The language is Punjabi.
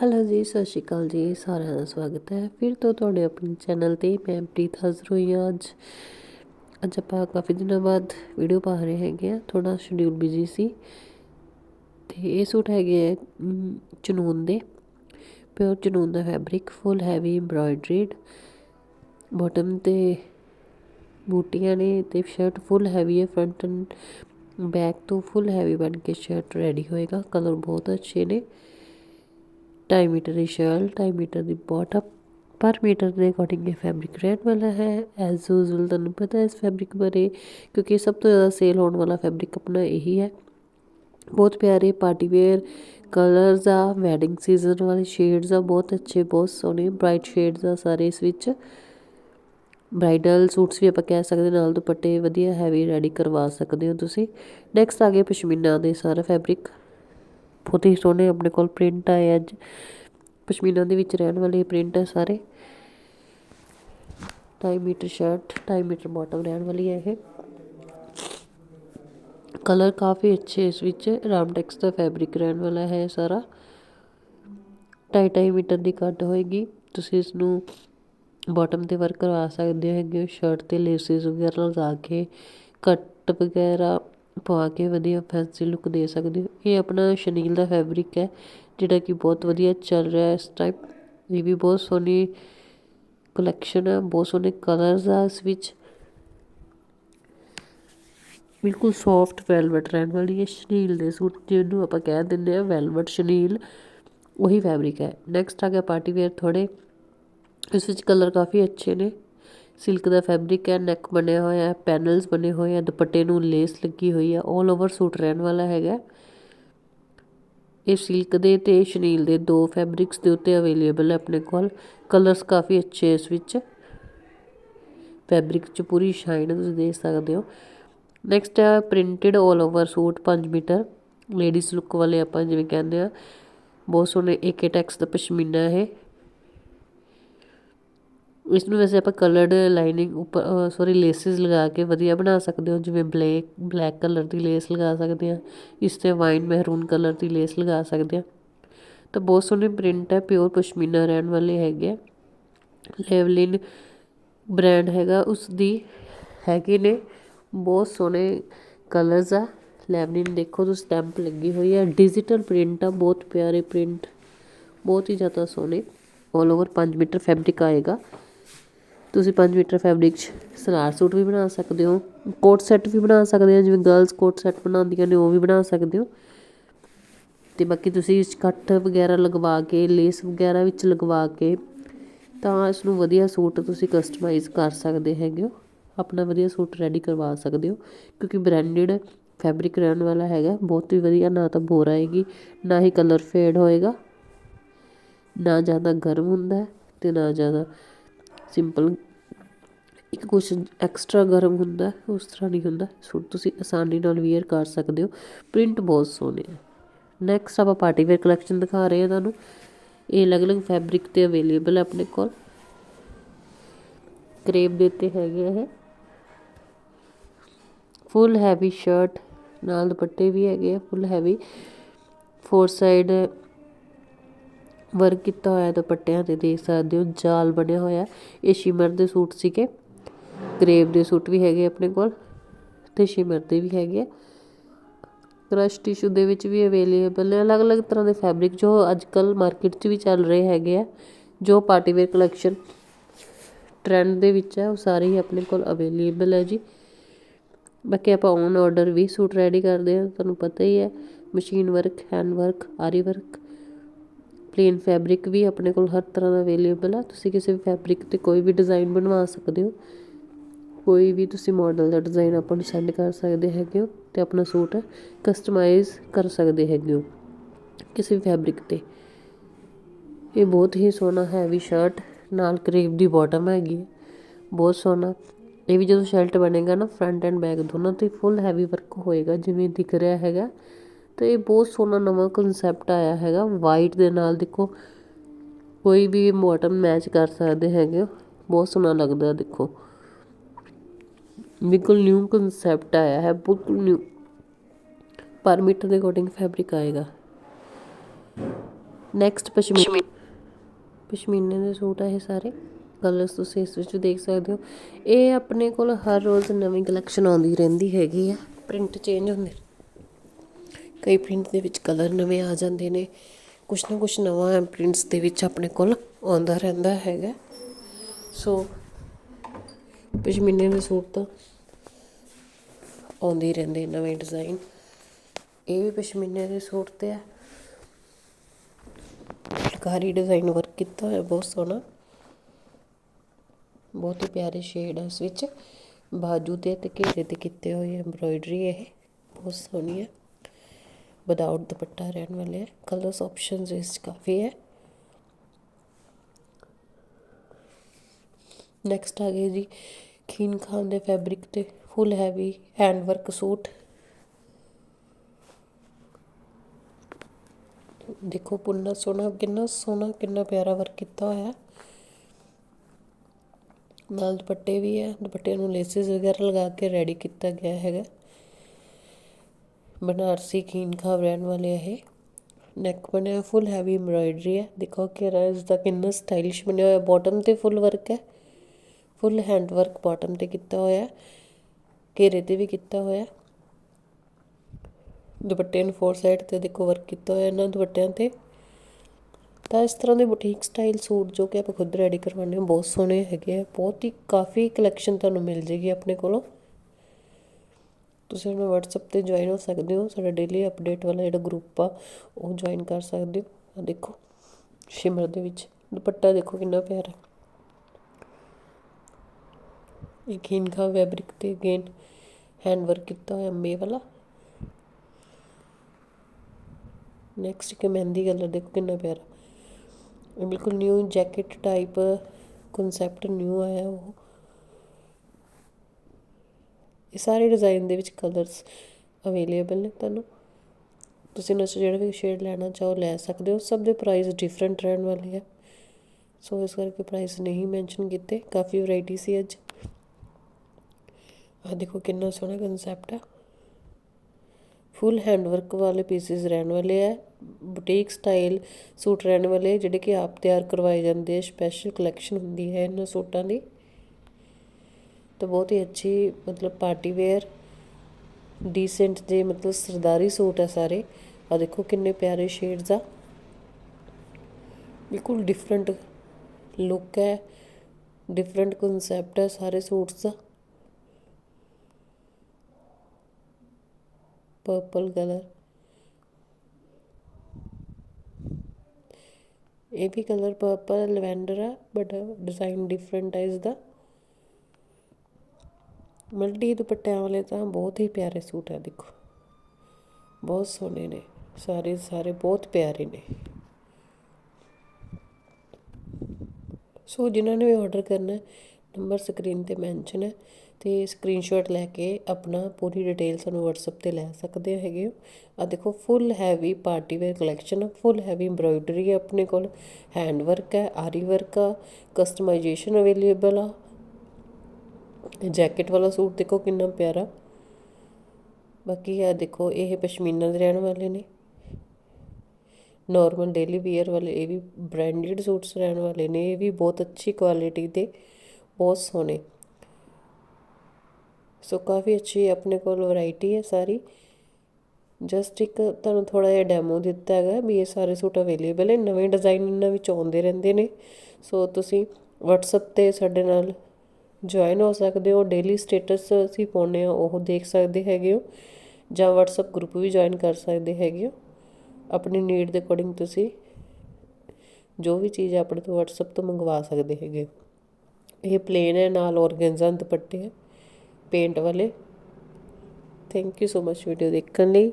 ਹੈਲੋ ਜੀ, ਸਤਿ ਸ਼੍ਰੀ ਅਕਾਲ ਜੀ, ਸਾਰਿਆਂ ਦਾ ਸਵਾਗਤ ਹੈ। ਫਿਰ ਤੋਂ ਤੁਹਾਡੇ ਆਪਣੇ ਚੈਨਲ ਤੇ ਮੈਂ ਪ੍ਰੀਤ ਹਾਜ਼ਰ ਹੋਈ ਹਾਂ। ਅੱਜ ਅੱਜ ਆਪਾਂ ਕਾਫੀ ਦਿਨਾਂ ਬਾਅਦ ਵੀਡੀਓ ਪਾ ਰਹੇ ਹੈਗੇ ਆ ਥੋੜਾ ਸ਼ਡਿਊਲ ਬਿਜ਼ੀ ਸੀ। ਤੇ ਇਹ ਸੂਟ ਹੈਗੇ ਆ ਚਨੂਨ ਦੇ। ਪਿਓਰ ਚਨੂਨ ਦਾ fabric full heavy embroidered bottom ਤੇ ਬੂਟੀਆਂ ਨੇ ਤੇ ਸ਼ਰਟ ਫੁੱਲ ਹੈਵੀ ਹੈ। ਫਰੰਟ ਐਂਡ ਬੈਕ ਤੋਂ ਫੁੱਲ ਹੈਵੀ ਬਣ ਕੇ ਸ਼ਰਟ ਰੈਡੀ ਹੋਏਗਾ। ਕਲਰ ਬਹੁਤ ਅੱਛੇ ਨੇ। ਢਾਈ ਮੀਟਰ ਦੀ ਸ਼ਰਟ ਢਾਈ ਮੀਟਰ ਦੀ ਬਾਟਮ ਪਰ ਮੀਟਰ ਦੇ ਅਕੋਰਡਿੰਗ ਇਹ ਫੈਬਰਿਕ ਰਹਿਣ ਵਾਲਾ ਹੈ। ਐਜ਼ ਯੂਜ਼ੁਅਲ ਤੁਹਾਨੂੰ ਪਤਾ ਇਸ ਫੈਬਰਿਕ ਬਾਰੇ, ਕਿਉਂਕਿ ਸਭ ਤੋਂ ਜ਼ਿਆਦਾ ਸੇਲ ਹੋਣ ਵਾਲਾ ਫੈਬਰਿਕ ਆਪਣਾ ਇਹੀ ਹੈ। ਬਹੁਤ ਪਿਆਰੇ ਪਾਰਟੀ ਵੇਅਰ ਕਲਰਸ ਆ ਵੈਡਿੰਗ ਸੀਜ਼ਨ ਵਾਲੇ ਸ਼ੇਡਸ ਆ, ਬਹੁਤ ਅੱਛੇ, ਬਹੁਤ ਸੋਹਣੇ ਬ੍ਰਾਈਟ ਸ਼ੇਡਸ ਆ ਸਾਰੇ ਇਸ ਵਿੱਚ। ਬ੍ਰਾਈਡਲ ਸੂਟਸ ਵੀ ਆਪਾਂ ਕਹਿ ਸਕਦੇ, ਨਾਲ ਦੁਪੱਟੇ ਵਧੀਆ ਹੈਵੀ ਰੈਡੀ ਕਰਵਾ ਸਕਦੇ ਹੋ ਤੁਸੀਂ। ਨੈਕਸਟ ਆ ਗਿਆ ਪਸ਼ਮੀਨਾ ਦੇ ਸਾਰਾ ਫੈਬਰਿਕ ਬਹੁਤ ਹੀ ਸੋਹਣੇ ਆਪਣੇ ਕੋਲ ਪ੍ਰਿੰਟ ਆਏ ਅੱਜ। ਪਸ਼ਮੀਨਾ ਦੇ ਵਿੱਚ ਰਹਿਣ ਵਾਲੇ ਪ੍ਰਿੰਟ ਹੈ ਸਾਰੇ। 2.5 ਮੀਟਰ ਸ਼ਰਟ 2.5 ਮੀਟਰ ਬਾਟਮ ਰਹਿਣ ਵਾਲੀ ਹੈ ਇਹ। ਕਲਰ ਕਾਫੀ ਅੱਛੇ ਇਸ ਵਿੱਚ। ਰਾਮਟੈਕਸ ਦਾ ਫੈਬਰਿਕ ਰਹਿਣ ਵਾਲਾ ਹੈ ਸਾਰਾ। 2.5 ਮੀਟਰ ਦੀ ਕੱਟ ਹੋਏਗੀ। ਤੁਸੀਂ ਇਸ ਨੂੰ ਬਾਟਮ ਤੇ ਵਰਕ ਕਰਵਾ ਸਕਦੇ ਹੈਗੇ ਹੋ। ਸ਼ਰਟ ਤੇ ਲੇਸਿਸ ਵਗੈਰਾ ਲਗਾ ਕੇ ਕੱਟ ਵਗੈਰਾ ਪਵਾ ਕੇ ਵਧੀਆ ਫੈਂਸੀ ਲੁੱਕ ਦੇ ਸਕਦੇ ਹੋ। ਇਹ ਆਪਣਾ ਸ਼ਨੀਲ ਦਾ ਫੈਬਰਿਕ ਹੈ, ਜਿਹੜਾ ਕਿ ਬਹੁਤ ਵਧੀਆ ਚੱਲ ਰਿਹਾ ਇਸ ਟਾਈਮ ਇਹ ਵੀ ਬਹੁਤ ਸੋਹਣੀ ਕਲੈਕਸ਼ਨ ਹੈ, ਬਹੁਤ ਸੋਹਣੇ ਕਲਰਸ ਆ ਇਸ ਵਿੱਚ। ਬਿਲਕੁਲ ਸੌਫਟ ਵੈਲਵਟ ਰਹਿਣ ਵਾਲੀ ਹੈ ਸ਼ਨੀਲ ਦੇ ਸੂਟ, ਜਿਹਨੂੰ ਆਪਾਂ ਕਹਿ ਦਿੰਦੇ ਆ ਵੈਲਵਟ ਸ਼ਨੀਲ ਉਹੀ ਫੈਬਰਿਕ ਹੈ। ਨੈਕਸਟ ਆ ਗਿਆ ਪਾਰਟੀ ਵੇਅਰ ਥੋੜੇ ਇਸ ਵਿੱਚ ਕਲਰ ਕਾਫੀ ਅੱਛੇ ਨੇ। ਸਿਲਕ ਦਾ ਫੈਬਰਿਕ ਹੈ ਨੈਕ ਬਣਿਆ ਹੋਇਆ ਹੈ ਪੈਨਲਸ ਬਣੇ ਹੋਏ ਆ ਦੁਪੱਟੇ ਨੂੰ ਲੇਸ ਲੱਗੀ ਹੋਈ ਆ 올 ਓਵਰ ਸੂਟ ਰਹਿਣ ਵਾਲਾ ਹੈਗਾ ਇਹ ਸਿਲਕ ਦੇ ਤੇ ਸ਼ਨੀਲ ਦੇ ਦੋ ਫੈਬਰਿਕਸ ਦੇ ਉੱਤੇ ਅਵੇਲੇਬਲ ਹੈ ਆਪਣੇ ਕੋਲ। ਕਲਰਸ ਕਾਫੀ ਅੱਛੇ ਇਸ ਵਿੱਚ। ਫੈਬਰਿਕ 'ਚ ਪੂਰੀ ਸ਼ਾਈਨ ਤੁਸੀਂ ਦੇਖ ਸਕਦੇ ਹੋ। ਨੈਕਸਟ ਹੈ printed 올 over suit 5 metre. Ladies look ਵਾਲੇ ਆਪਾਂ ਜਿਵੇਂ ਕਹਿੰਦੇ ਆ, ਬਹੁਤ ਸੋਹਣੇ ਏਕੇ ਟੈਕਸ ਦਾ ਪਸ਼ਮੀਨਾ ਇਹ। ਇਸ ਨੂੰ ਵੈਸੇ ਆਪਾਂ ਕਲਰਡ ਲਾਈਨਿੰਗ ਉੱਪਰ ਸੋਰੀ ਲੇਸਿਸ ਲਗਾ ਕੇ ਵਧੀਆ ਬਣਾ ਸਕਦੇ ਹੋ, ਜਿਵੇਂ ਬਲੇਕ ਬਲੈਕ ਕਲਰ ਦੀ ਲੇਸ ਲਗਾ ਸਕਦੇ ਹਾਂ, ਇਸ ਤੇ ਵਾਈਨ ਮਹਿਰੂਨ ਕਲਰ ਦੀ ਲੇਸ ਲਗਾ ਸਕਦੇ ਹਾਂ। ਤਾਂ ਬਹੁਤ ਸੋਹਣੇ ਪ੍ਰਿੰਟ ਹੈ ਪਿਓਰ ਪਸ਼ਮੀਨਾ ਰਹਿਣ ਵਾਲੇ ਹੈਗੇ ਲੈਵਲਿਨ ਬ੍ਰਾਂਡ ਹੈਗਾ ਉਸ ਦੀ ਹੈਗੇ ਨੇ, ਬਹੁਤ ਸੋਹਣੇ ਕਲਰਸ ਆ। ਲੈਵਲਿਨ ਦੇਖੋ ਤੁਸੀਂ ਸਟੈਂਪ ਲੱਗੀ ਹੋਈ ਹੈ ਡਿਜੀਟਲ ਪ੍ਰਿੰਟ ਆ, ਬਹੁਤ ਪਿਆਰੇ ਪ੍ਰਿੰਟ ਬਹੁਤ ਹੀ ਜ਼ਿਆਦਾ ਸੋਹਣੇ ਆਲ ਓਵਰ 5 ਮੀਟਰ ਫੈਬਰਿਕ ਆਏਗਾ। ਤੁਸੀਂ 5 ਮੀਟਰ ਫੈਬਰਿਕ 'ਚ ਸਲਾਰ ਸੂਟ ਵੀ ਬਣਾ ਸਕਦੇ ਹੋ, ਕੋਟ ਸੈੱਟ ਵੀ ਬਣਾ ਸਕਦੇ ਹੋ, ਜਿਵੇਂ ਗਰਲਸ ਕੋਟ ਸੈੱਟ ਬਣਾਉਂਦੀਆਂ ਨੇ ਉਹ ਵੀ ਬਣਾ ਸਕਦੇ ਹੋ। ਅਤੇ ਬਾਕੀ ਤੁਸੀਂ ਇਸ ਵਗੈਰਾ ਲਗਵਾ ਕੇ, ਲੇਸ ਵਗੈਰਾ ਵਿੱਚ ਲਗਵਾ ਕੇ ਤਾਂ ਇਸ ਨੂੰ ਵਧੀਆ ਸੂਟ ਤੁਸੀਂ ਕਸਟਮਾਈਜ਼ ਕਰ ਸਕਦੇ ਹੈਗੇ ਹੋ। ਆਪਣਾ ਵਧੀਆ ਸੂਟ ਰੈਡੀ ਕਰਵਾ ਸਕਦੇ ਹੋ, ਕਿਉਂਕਿ ਬ੍ਰਾਂਡਡ ਫੈਬਰਿਕ ਰਹਿਣ ਵਾਲਾ ਹੈਗਾ, ਬਹੁਤ ਹੀ ਵਧੀਆ ਨਾ ਤਾਂ ਬੋਰ ਆਏਗੀ, ਨਾ ਹੀ ਕਲਰ ਫੇਡ ਹੋਏਗਾ, ਨਾ ਜ਼ਿਆਦਾ ਗਰਮ ਹੁੰਦਾ ਤੇ ਨਾ ਜ਼ਿਆਦਾ ਸਿੰਪਲ ਇੱਕ ਕੁਛ ਐਕਸਟਰਾ ਗਰਮ ਹੁੰਦਾ, ਉਸ ਤਰ੍ਹਾਂ ਨਹੀਂ ਹੁੰਦਾ। ਸੂਟ ਤੁਸੀਂ ਆਸਾਨੀ ਨਾਲ ਵੀਅਰ ਕਰ ਸਕਦੇ ਹੋ। ਪ੍ਰਿੰਟ ਬਹੁਤ ਸੋਹਣੇ ਹੈ ਨੈਕਸਟ ਆਪਾਂ ਪਾਰਟੀ ਵੇਅਰ ਕਲੈਕਸ਼ਨ ਦਿਖਾ ਰਹੇ ਹਾਂ ਤੁਹਾਨੂੰ। ਇਹ ਅਲੱਗ-ਅਲੱਗ ਫੈਬਰਿਕ ਤੇ ਅਵੇਲੇਬਲ ਹੈ ਆਪਣੇ ਕੋਲ। ਕਰੇਪ ਦੇ ਉੱਤੇ ਹੈਗੇ ਇਹ। ਫੁੱਲ ਹੈਵੀ ਸ਼ਰਟ ਨਾਲ ਦੁਪੱਟੇ ਵੀ ਹੈਗੇ ਆ full heavy four side work ਕੀਤਾ ਹੋਇਆ ਦੁਪੱਟਿਆਂ ਤੇ ਦੇਖ ਸਕਦੇ ਹੋ, ਜਾਲ ਬਣਿਆ ਹੋਇਆ ਇਹ ਸ਼ਿਮਰ ਦੇ ਸੂਟ ਸੀਗੇ। ਕਰੇਪ ਦੇ ਸੂਟ ਵੀ ਹੈਗੇ ਆਪਣੇ ਕੋਲ ਤੇ ਸ਼ਿਮਰ ਦੇ ਵੀ ਹੈਗੇ ਕ੍ਰਸ਼ ਟਿਸ਼ੂ ਦੇ ਵਿੱਚ ਵੀ ਅਵੇਲੇਬਲ ਨੇ ਅਲੱਗ-ਅਲੱਗ ਤਰ੍ਹਾਂ ਦੇ ਫੈਬਰਿਕ ਜੋ ਅੱਜ ਕੱਲ ਮਾਰਕੀਟ 'ਚ ਵੀ ਚੱਲ ਰਹੇ ਹੈਗੇ ਆ, ਜੋ ਪਾਰਟੀ ਵੇਅਰ ਕਲੈਕਸ਼ਨ ਟ੍ਰੈਂਡ ਦੇ ਵਿੱਚ ਹੈ, ਉਹ ਸਾਰੇ ਹੀ ਆਪਣੇ ਕੋਲ ਅਵੇਲੇਬਲ ਹੈ ਜੀ। ਬਾਕੀ ਆਪਾਂ ਔਨ ਆਰਡਰ ਵੀ ਸੂਟ ਰੈਡੀ ਕਰਦੇ ਹਾਂ, ਤੁਹਾਨੂੰ ਪਤਾ ਹੀ ਹੈ। ਮਸ਼ੀਨ ਵਰਕ ਹੈਂਡ ਵਰਕ ਆਰੀ ਵਰਕ ਪਲੇਨ ਫੈਬਰਿਕ ਵੀ ਆਪਣੇ ਕੋਲ ਹਰ ਤਰ੍ਹਾਂ ਦਾ ਅਵੇਲੇਬਲ ਆ। ਤੁਸੀਂ ਕਿਸੇ ਵੀ ਫੈਬਰਿਕ ਤੇ ਕੋਈ ਵੀ ਡਿਜ਼ਾਇਨ ਬਣਵਾ ਸਕਦੇ ਹੋ। ਕੋਈ ਵੀ ਤੁਸੀਂ ਮਾਡਲ ਦਾ ਡਿਜ਼ਾਇਨ ਆਪਾਂ ਨੂੰ ਸੈਂਡ ਕਰ ਸਕਦੇ ਹੈਗੇ ਹੋ ਅਤੇ ਆਪਣਾ ਸੂਟ ਕਸਟਮਾਈਜ਼ ਕਰ ਸਕਦੇ ਹੈਗੇ ਹੋ ਕਿਸੇ ਵੀ ਫੈਬਰਿਕ ਤੇ। ਇਹ ਬਹੁਤ ਹੀ ਸੋਹਣਾ ਹੈਵੀ ਸ਼ਰਟ ਨਾਲ ਕਰੇਪ ਦੀ ਬਾਟਮ ਹੈਗੀ ਬਹੁਤ ਸੋਹਣਾ। ਇਹ ਵੀ ਜਦੋਂ ਸ਼ਰਟ ਬਣੇਗਾ ਨਾ ਫਰੰਟ ਐਂਡ ਬੈਕ ਦੋਨਾਂ ਤੇ ਫੁੱਲ ਹੈਵੀ ਵਰਕ ਹੋਏਗਾ, ਜਿਵੇਂ ਦਿਖ ਰਿਹਾ ਹੈਗਾ। ਤੇ ਇਹ ਬਹੁਤ ਸੋਹਣਾ ਨਵਾਂ ਕਨਸੈਪਟ ਆਇਆ ਹੈਗਾ। ਵਾਈਟ ਦੇ ਨਾਲ ਦੇਖੋ ਕੋਈ ਵੀ ਬਾਟਮ ਮੈਚ ਕਰ ਸਕਦੇ ਹੈਗੇ ਬਹੁਤ ਸੋਹਣਾ ਲੱਗਦਾ ਦੇਖੋ। ਬਿਲਕੁਲ ਨਿਊ ਕਨਸੈਪਟ ਆਇਆ ਹੈ ਬਿਲਕੁਲ ਨਿਊ ਪਰ ਮੀਟਰ ਦੇ ਅਕੋਰਡਿੰਗ ਫੈਬਰਿਕ ਆਏਗਾ। ਨੈਕਸਟ ਪਸ਼ਮੀਨਾ ਪਸ਼ਮੀਨੇ ਦੇ ਸੂਟ ਆ ਇਹ ਸਾਰੇ। ਕਲਰਸ ਤੁਸੀਂ ਇਸ ਵਿੱਚ ਦੇਖ ਸਕਦੇ ਹੋ। ਇਹ ਆਪਣੇ ਕੋਲ ਹਰ ਰੋਜ਼ ਨਵੀਂ ਕਲੈਕਸ਼ਨ ਆਉਂਦੀ ਰਹਿੰਦੀ ਹੈਗੀ ਆ। ਪ੍ਰਿੰਟ ਚੇਂਜ ਹੁੰਦੇ। ਕਈ ਪ੍ਰਿੰਟ ਦੇ ਵਿੱਚ ਕਲਰ ਨਵੇਂ ਆ ਜਾਂਦੇ ਨੇ। ਕੁਛ ਨਾ ਕੁਛ ਨਵਾਂ ਪ੍ਰਿੰਟਸ ਦੇ ਵਿੱਚ ਆਪਣੇ ਕੋਲ ਆਉਂਦਾ ਰਹਿੰਦਾ ਹੈਗਾ। ਸੋ ਪਸ਼ਮੀਨੇ ਦੇ ਸੂਟ ਤਾਂ ਆਉਂਦੇ ਰਹਿੰਦੇ ਨਵੇਂ ਡਿਜ਼ਾਈਨ ਇਹ ਵੀ ਪਸ਼ਮੀਨੇ ਦੇ ਸੂਟ ਤੇ ਆ ਫੁਲਕਾਰੀ ਡਿਜ਼ਾਈਨ ਵਰਕ ਕੀਤਾ ਹੋਇਆ, ਬਹੁਤ ਸੋਹਣਾ। ਬਹੁਤ ਹੀ ਪਿਆਰੇ ਸ਼ੇਡ ਹੈ ਇਸ ਵਿੱਚ। ਬਾਜੂ ਤੇ ਤੇ ਘੇਰੇ ਤੇ ਕੀਤੇ ਹੋਏ ਐਮਬ੍ਰੋਇਡਰੀ ਇਹ, ਬਹੁਤ ਸੋਹਣੀ ਹੈ ਵਿਦਆਊਟ ਦੁਪੱਟਾ ਰਹਿਣ ਵਾਲੇ ਹੈ ਕਲਰਸ ਆਪਸ਼ਨਸ ਇਸ 'ਚ ਕਾਫੀ ਹੈ। ਨੈਕਸਟ ਆ ਗਏ ਜੀ, ਖੀਨ ਖਾਨ ਦੇ ਫੈਬਰਿਕ ਤੇ full heavy hand work suit. ਦੇਖੋ ਪੁੰਨਾ ਸੋਹਣਾ, ਕਿੰਨਾ ਸੋਹਣਾ, ਕਿੰਨਾ ਪਿਆਰਾ ਵਰਕ ਕੀਤਾ ਹੋਇਆ ਨਾਲ ਦੁਪੱਟੇ ਵੀ ਹੈ ਦੁਪੱਟੇ ਨੂੰ ਲੇਸਿਸ ਵਗੈਰਾ ਲਗਾ ਕੇ ਰੈਡੀ ਕੀਤਾ ਗਿਆ ਹੈਗਾ। ਬਨਾਰਸੀ ਖੀਨ ਖਾ ਰਹਿਣ ਵਾਲੇ ਇਹ ਨੈਕ ਬਣਿਆ ਫੁੱਲ ਹੈਵੀ ਐਮਬ੍ਰੋਇਡਰੀ ਹੈ ਦੇਖੋ ਘੇਰਾ ਰਾਈਜ਼ ਦਾ ਕਿੰਨਾ ਸਟਾਈਲਿਸ਼ ਬਣਿਆ ਹੋਇਆ ਬਾਟਮ ਤੇ ਫੁੱਲ ਵਰਕ ਹੈ ਫੁੱਲ ਹੈਂਡ ਵਰਕ ਬਾਟਮ ਤੇ ਕੀਤਾ ਹੋਇਆ ਘੇਰੇ ਤੇ ਵੀ ਕੀਤਾ ਹੋਇਆ ਦੁਪੱਟੇ ਨੂੰ ਫੋਰ ਸਾਈਡ ਤੇ ਦੇਖੋ ਵਰਕ ਕੀਤਾ ਹੋਇਆ ਇਹਨਾਂ ਦੁਪੱਟਿਆਂ ਤੇ ਤਾਂ ਇਸ ਤਰ੍ਹਾਂ ਦੇ ਬੁਟੀਕ ਸਟਾਈਲ ਸੂਟ ਜੋ ਕਿ ਆਪਾਂ ਖੁਦ ਰੈਡੀ ਕਰਵਾਉਂਦੇ ਹਾਂ ਬਹੁਤ ਸੋਹਣੇ ਹੈਗੇ ਆ ਬਹੁਤ ਹੀ ਕਾਫੀ ਕਲੈਕਸ਼ਨ ਤੁਹਾਨੂੰ ਮਿਲ ਜੇਗੀ ਆਪਣੇ ਕੋਲੋਂ ਤੁਸੀਂ ਉਹਨਾਂ ਵਟਸਐਪ ਤੇ ਜੁਆਇਨ ਹੋ ਸਕਦੇ ਹੋ। ਸਾਡਾ ਡੇਲੀ ਅਪਡੇਟ ਵਾਲਾ ਜਿਹੜਾ ਗਰੁੱਪ ਆ, ਉਹ ਜੁਆਇਨ ਕਰ ਸਕਦੇ ਹੋ। ਆ ਦੇਖੋ ਸ਼ਿਮਰ ਦੇ ਵਿੱਚ। ਦੁਪੱਟਾ ਦੇਖੋ ਕਿੰਨਾ ਪਿਆਰਾ। ਇਹ ਖੀਨਖਾ ਫੈਬਰਿਕ ਤੇ ਅਗੇਨ ਹੈਂਡ ਵਰਕ ਕੀਤਾ ਹੋਇਆ ਅੰਬੇ ਵਾਲਾ। ਨੈਕਸਟ ਇੱਕ ਮਹਿੰਦੀ ਕਲਰ ਦੇਖੋ ਕਿੰਨਾ ਪਿਆਰਾ। ਬਿਲਕੁਲ new jacket type concept new ਆਇਆ ਉਹ। ਇਹ ਸਾਰੇ ਡਿਜ਼ਾਈਨ ਦੇ ਵਿੱਚ ਕਲਰਸ ਅਵੇਲੇਬਲ ਨੇ ਤੁਹਾਨੂੰ। ਤੁਸੀਂ ਇਹਨਾਂ 'ਚ ਜਿਹੜਾ ਵੀ ਸ਼ੇਡ ਲੈਣਾ ਚਾਹੋ ਲੈ ਸਕਦੇ ਹੋ। ਸਭ ਦੇ ਪ੍ਰਾਈਸ ਡਿਫਰੈਂਟ ਰਹਿਣ ਵਾਲੇ ਆ। ਸੋ ਇਸ ਕਰਕੇ ਪ੍ਰਾਈਸ ਨਹੀਂ ਮੈਂਸ਼ਨ ਕੀਤੇ। ਕਾਫੀ ਵੈਰਾਈਟੀ ਸੀ ਅੱਜ। ਆ ਦੇਖੋ ਕਿੰਨਾ ਸੋਹਣਾ ਕਨਸੈਪਟ ਆ। ਫੁੱਲ ਹੈਂਡਵਰਕ ਵਾਲੇ ਪੀਸਿਸ ਰਹਿਣ ਵਾਲੇ ਆ। ਬੁਟੀਕ ਸਟਾਈਲ ਸੂਟ ਰਹਿਣ ਵਾਲੇ ਜਿਹੜੇ ਕਿ ਆਪ ਤਿਆਰ ਕਰਵਾਏ ਜਾਂਦੇ ਆ। ਸਪੈਸ਼ਲ ਕਲੈਕਸ਼ਨ ਹੁੰਦੀ ਹੈ ਇਹਨਾਂ ਸੂਟਾਂ ਦੀ। ਤਾਂ ਬਹੁਤ ਹੀ ਅੱਛੀ ਮਤਲਬ ਪਾਰਟੀ ਵੇਅਰ ਡੀਸੈਂਟ ਜੇ ਮਤਲਬ ਸਰਦਾਰੀ ਸੂਟ ਹੈ ਸਾਰੇ। ਆ ਦੇਖੋ ਕਿੰਨੇ ਪਿਆਰੇ ਸ਼ੇਡਸ ਆ। ਬਿਲਕੁਲ ਡਿਫਰੈਂਟ ਲੁੱਕ ਹੈ ਡਿਫਰੈਂਟ ਕਨਸੈਪਟ ਹੈ ਸਾਰੇ ਸੂਟਸ ਦਾ। ਪਰਪਲ ਕਲਰ ਇਹ ਵੀ ਕਲਰ ਪਰਪਲ ਲਵੈਂਡਰ ਆ ਬਟ ਡਿਜ਼ਾਈਨ ਡਿਫਰੈਂਟ ਹੈ ਇਸ ਦਾ। ਮਲਟੀ ਦੁਪੱਟਿਆਂ ਵਾਲੇ ਤਾਂ ਬਹੁਤ ਹੀ ਪਿਆਰੇ ਸੂਟ ਹੈ ਦੇਖੋ। ਬਹੁਤ ਸੋਹਣੇ ਨੇ, ਸਾਰੇ ਸਾਰੇ ਬਹੁਤ ਪਿਆਰੇ ਨੇ। ਸੋ ਜਿਨ੍ਹਾਂ ਨੇ ਵੀ ਆਰਡਰ ਕਰਨਾ ਨੰਬਰ ਸਕਰੀਨ ਤੇ ਮੈਂਸ਼ਨ ਹੈ ਤੇ ਸਕਰੀਨਸ਼ਾਟ ਲੈ ਕੇ ਆਪਣਾ ਪੂਰੀ ਡਿਟੇਲ ਸਾਨੂੰ WhatsApp ਤੇ ਲੈ ਸਕਦੇ ਹੈਗੇ ਹੋ। ਆ ਦੇਖੋ full heavy party wear collection full heavy embroidery ਹੈ ਆਪਣੇ ਕੋਲ। ਹੈਂਡ ਵਰਕ ਹੈ, ਆਰੀ ਵਰਕ ਆ ਕਸਟਮਾਈਜੇਸ਼ਨ ਅਵੇਲੇਬਲ ਆ ਜੈਕਟ ਵਾਲਾ ਸੂਟ ਦੇਖੋ ਕਿੰਨਾ ਪਿਆਰਾ। ਬਾਕੀ ਆ ਦੇਖੋ, ਇਹ ਪਸ਼ਮੀਨਾ ਦੇ ਰਹਿਣ ਵਾਲੇ ਨੇ। ਨਾਰਮਲ ਡੇਲੀ ਵੇਅਰ ਵਾਲੇ, ਇਹ ਵੀ ਬ੍ਰਾਂਡਡ ਸੂਟਸ ਰਹਿਣ ਵਾਲੇ ਨੇ। ਇਹ ਵੀ ਬਹੁਤ ਅੱਛੀ ਕੁਆਲਿਟੀ ਦੇ, ਬਹੁਤ ਸੋਹਣੇ। ਸੋ ਕਾਫੀ ਅੱਛੀ ਆਪਣੇ ਕੋਲ ਵੈਰਾਈਟੀ ਹੈ ਸਾਰੀ। ਜਸਟ ਇੱਕ ਤੁਹਾਨੂੰ ਥੋੜਾ ਜਿਹਾ ਡੈਮੋ ਦਿੱਤਾ ਹੈਗਾ ਵੀ ਇਹ ਸਾਰੇ ਸੂਟ ਅਵੇਲੇਬਲ ਹੈ ਨਵੇਂ ਡਿਜ਼ਾਈਨ ਇਹਨਾਂ ਵਿੱਚ ਆਉਂਦੇ ਰਹਿੰਦੇ ਨੇ। ਸੋ ਤੁਸੀਂ WhatsApp ਤੇ ਸਾਡੇ ਨਾਲ ਜੁਆਇਨ ਹੋ ਸਕਦੇ ਹੋ ਡੇਲੀ ਸਟੇਟਸ ਅਸੀਂ ਪਾਉਂਦੇ ਆ ਉਹ ਦੇਖ ਸਕਦੇ ਹੈਗੇ ਹੋ ਜਾਂ WhatsApp ਗਰੁੱਪ ਵੀ ਜੁਆਇਨ ਕਰ ਸਕਦੇ ਹੈਗੇ ਹੋ। ਆਪਣੀ ਨੀਡ ਦੇ ਅਕੋਰਡਿੰਗ ਤੁਸੀਂ ਜੋ ਵੀ ਚੀਜ਼ ਆਪਣੇ ਤੋਂ WhatsApp ਤੋਂ ਮੰਗਵਾ ਸਕਦੇ ਹੈਗੇ ਇਹ ਪਲੇਨ ਹੈ, ਨਾਲ ਔਰਗੈਂਜ਼ਾ ਦੁਪੱਟੇ ਹੈ ਪੇਂਟ ਵਾਲੇ। Thank you so much video ਦੇਖਣ ਲਈ।